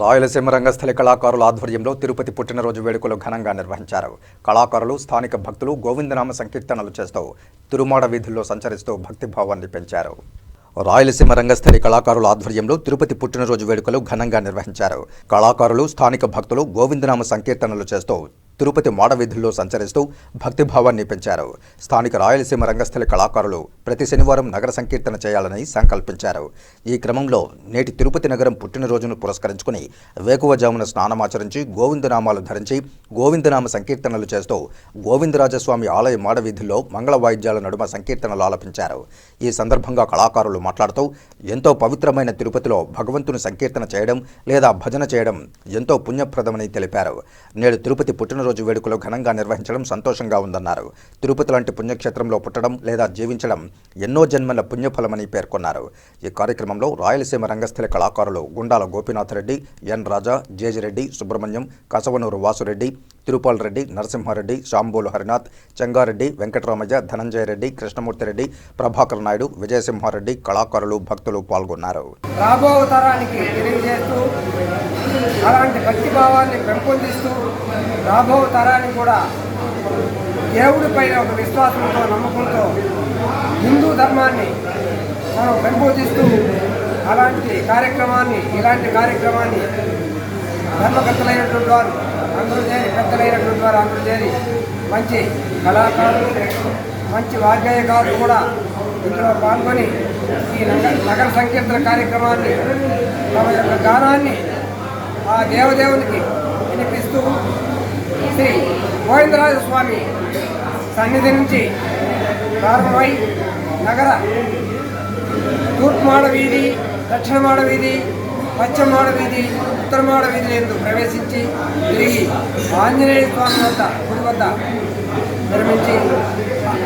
రాయలసీమ రంగస్థలి కళాకారుల ఆధ్వర్యంలో తిరుపతి పుట్టినరోజు వేడుకలు ఘనంగా నిర్వహించారు. కళాకారులు స్థానిక భక్తులు గోవిందనామ సంకీర్తనలు చేస్తూ తిరుమాడ వీధుల్లో సంచరిస్తూ భక్తిభావాన్ని పెంచారు. రాయలసీమ రంగస్థలి కళాకారుల ఆధ్వర్యంలో తిరుపతి పుట్టినరోజు వేడుకలు ఘనంగా నిర్వహించారు. కళాకారులు స్థానిక భక్తులు గోవిందనామ సంకీర్తనలు చేస్తూ తిరుపతి మాడవీధుల్లో సంచరిస్తూ భక్తిభావాన్ని పెంచారు. స్థానిక రాయలసీమ రంగస్థలి కళాకారులు ప్రతి శనివారం నగర సంకీర్తన చేయాలని సంకల్పించారు. ఈ క్రమంలో నేటి తిరుపతి నగరం పుట్టినరోజును పురస్కరించుకుని వేకువజామున స్నానమాచరించి గోవిందనామాలు ధరించి గోవిందనామ సంకీర్తనలు చేస్తూ గోవిందరాజస్వామి ఆలయ మాడవీధుల్లో మంగళ వాయిద్యాల నడుమ సంకీర్తనలు ఆలపించారు. ఈ సందర్భంగా కళాకారులు మాట్లాడుతూ ఎంతో పవిత్రమైన తిరుపతిలో భగవంతుని సంకీర్తన చేయడం లేదా భజన చేయడం ఎంతో పుణ్యప్రదమని తెలిపారు. నేడు తిరుపతి పుట్టినరోజు వేడుకలు ఘనంగా నిర్వహించడం సంతోషంగా ఉందన్నారు. తిరుపతి లాంటి పుణ్యక్షేత్రంలో పుట్టడం లేదా జీవించడం ఎన్నో జన్మల పుణ్యఫలమని పేర్కొన్నారు. ఈ కార్యక్రమంలో రాయలసీమ రంగస్థలి కళాకారులు గుండాల గోపీనాథ్ రెడ్డి ఎన్ రాజా జేజిరెడ్డి సుబ్రహ్మణ్యం కసవనూరు వాసురెడ్డి తిరుపాల్ రెడ్డి నరసింహారెడ్డి శాంబోలు హరినాథ్ చెంగారెడ్డి వెంకటరామయ్య ధనంజయ రెడ్డి కృష్ణమూర్తిరెడ్డి ప్రభాకర్ నాయుడు విజయసింహారెడ్డి కళాకారులు భక్తులు పాల్గొన్నారు. రాబో తరానికి తెలియజేస్తూ అలాంటి భక్తి భావాన్ని పెంపొందిస్తూ రాబో తరానికి కూడా దేవుడి పైన ఒక విశ్వాసంతో నమ్మకంతో హిందూ ధర్మాన్ని మనం పెంపొందిస్తూ అలాంటి కార్యక్రమాన్ని ఇలాంటి కార్యక్రమాన్ని ధర్మకర్తలైనటువంటి వారు అందరూ చేరి పెద్దలైనటువంటి వారు అందరూ చేరి మంచి కళాకారులు మంచి వాగ్గేయకారులు కూడా ఇందులో పాల్గొని ఈ నగ నగర సంకీర్తన కార్యక్రమాన్ని తమ యొక్క గానాన్ని ఆ దేవదేవునికి వినిపిస్తూ గోవిందరాజ స్వామి సన్నిధి నుంచి ప్రారంభమై నగర తూర్పు మాడ వీధి దక్షిణ వీధి పశ్చిమ మాడవీధి ఉత్తర మాడ వీధి ఎందు ప్రవేశించి తిరిగి ఆంజనేయ స్వామి వద్ద గుడి వద్ద నిర్మించి